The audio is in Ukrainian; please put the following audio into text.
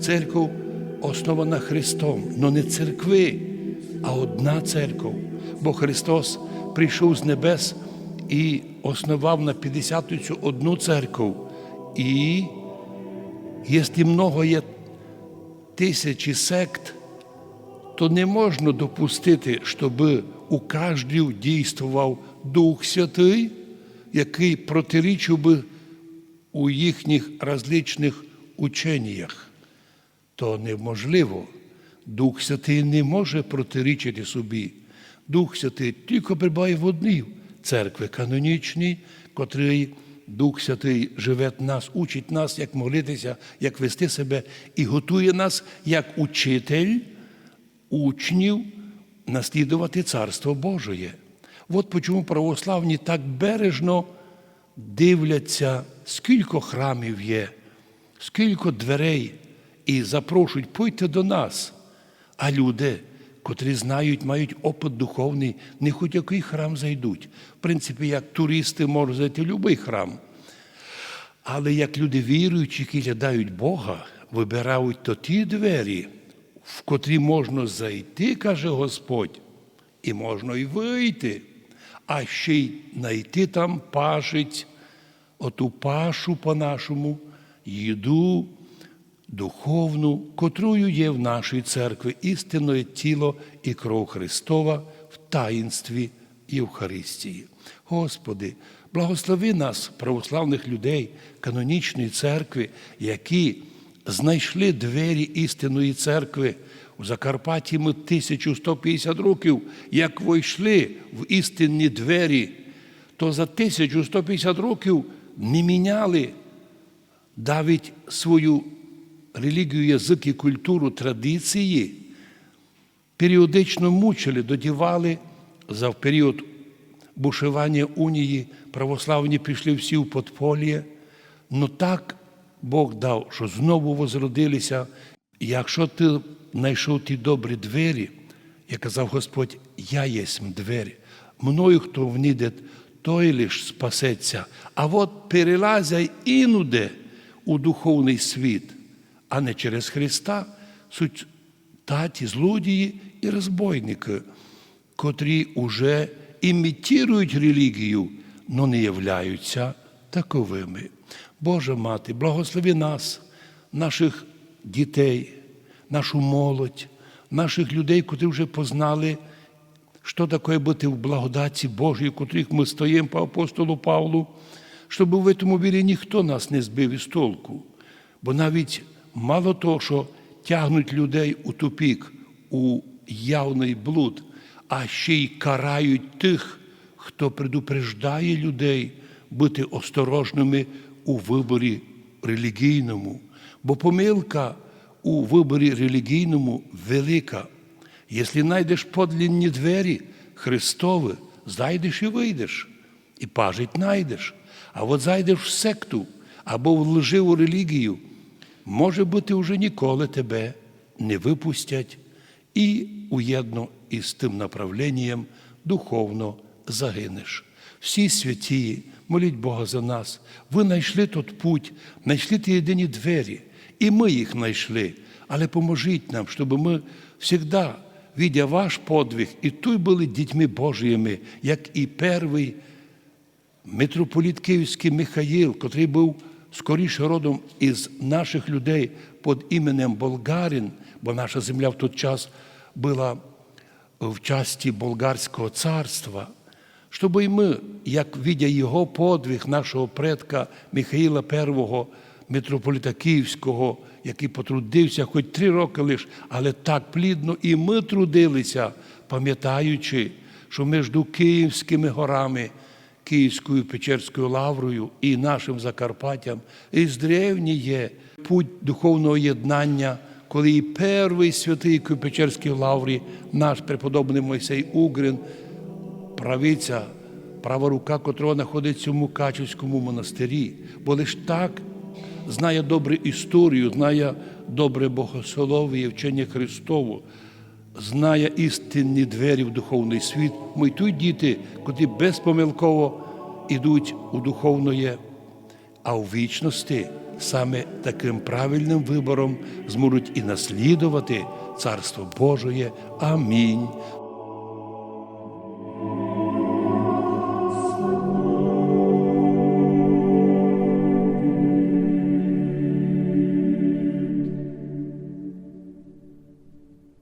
Церков основана Христом, но не церкви, а одна церков. Бо Христос прийшов з небес і основав на 50 цю одну церкву. І якщо много є тисячі сект, то не можна допустити, щоб у кожній дійствував Дух Святий, який протирічив би у їхніх различних ученнях. То неможливо. Дух Святий не може протирічити собі. Дух Святий тільки прибуває в одній церкві канонічній, котрий Дух Святий живе в нас, учить нас, як молитися, як вести себе і готує нас як учитель учнів наслідувати Царство Божоє. От чому православні так бережно дивляться, скільки храмів є, скільки дверей, і запрошують, пойте до нас. А люди, котрі знають, мають опит духовний, не хоч який храм зайдуть. В принципі, як туристи можуть зайти в будь-який храм. Але як люди віруючі, які глядають Бога, вибирають то ті двері, в котрі можна зайти, каже Господь, і можна й вийти, а ще й знайти там пашить, оту пашу по-нашому, їду духовну, котрою є в нашій церкві істинне тіло і кров Христова в таїнстві Євхаристії. Господи, благослови нас, православних людей, канонічної церкви, які знайшли двері істинної церкви. У Закарпатті ми 1150 років, як войшли в істинні двері, то за 1150 років не міняли навіть свою релігію, язик і культуру, традиції, періодично мучили, додівали за період бушування унії, православні пішли всі в подполє. Ну так Бог дав, що знову возродилися. Якщо ти знайшов ті добрі двері, як казав Господь, я єсмь двері. Мною, хто вніде, той лиш спасеться. А от перелазяй інуде у духовний світ, а не через Христа, суть таті, злодії і розбойники, котрі уже імітують релігію, но не являються таковими. Боже мати, благослови нас, наших дітей, нашу молодь, наших людей, котрі вже познали, що таке бути в благодаті Божій, котрих ми стоїмо по апостолу Павлу, щоб в цьому вірі ніхто нас не збив із толку. Бо навіть мало того, що тягнуть людей у тупік, у явний блуд, а ще й карають тих, хто предупреждає людей бути осторожними у виборі релігійному. Бо помилка у виборі релігійному велика. Якщо знайдеш подлінні двері Христові, зайдеш і вийдеш, і пажить знайдеш. А от зайдеш в секту або в лживу релігію, може бути, вже ніколи тебе не випустять і уєдно із тим направленням духовно загинеш. Всі святі, моліть Бога за нас. Ви знайшли тот путь, знайшли ті єдині двері, і ми їх знайшли. Але поможіть нам, щоб ми завжди, видя ваш подвиг, і тут були дітьми Божіми, як і перший митрополіт Київський Михаїл, котрий був скоріше родом із наших людей під іменем Болгарин, бо наша земля в той час була в часті Болгарського царства, щоб і ми, як видя його подвиг нашого предка Михаїла I, митрополіта Київського, який потрудився хоч три роки лише, але так плідно, і ми трудилися, пам'ятаючи, що між Київськими горами. Київською Печерською лаврою і нашим Закарпаттям, із древні є путь духовного єднання, коли і перший святий Печерській лаврі, наш преподобний Мойсей Угрин, правиця, права рука, котрого знаходиться в Мукачівському монастирі, бо лиш так знає добре історію, знає добре богослов'я, вчення Христову, знає істинні двері в духовний світ. Ми тут діти, котрі безпомилково йдуть у духовноє, а у вічності саме таким правильним вибором зможуть і наслідувати Царство Божоє. Амінь.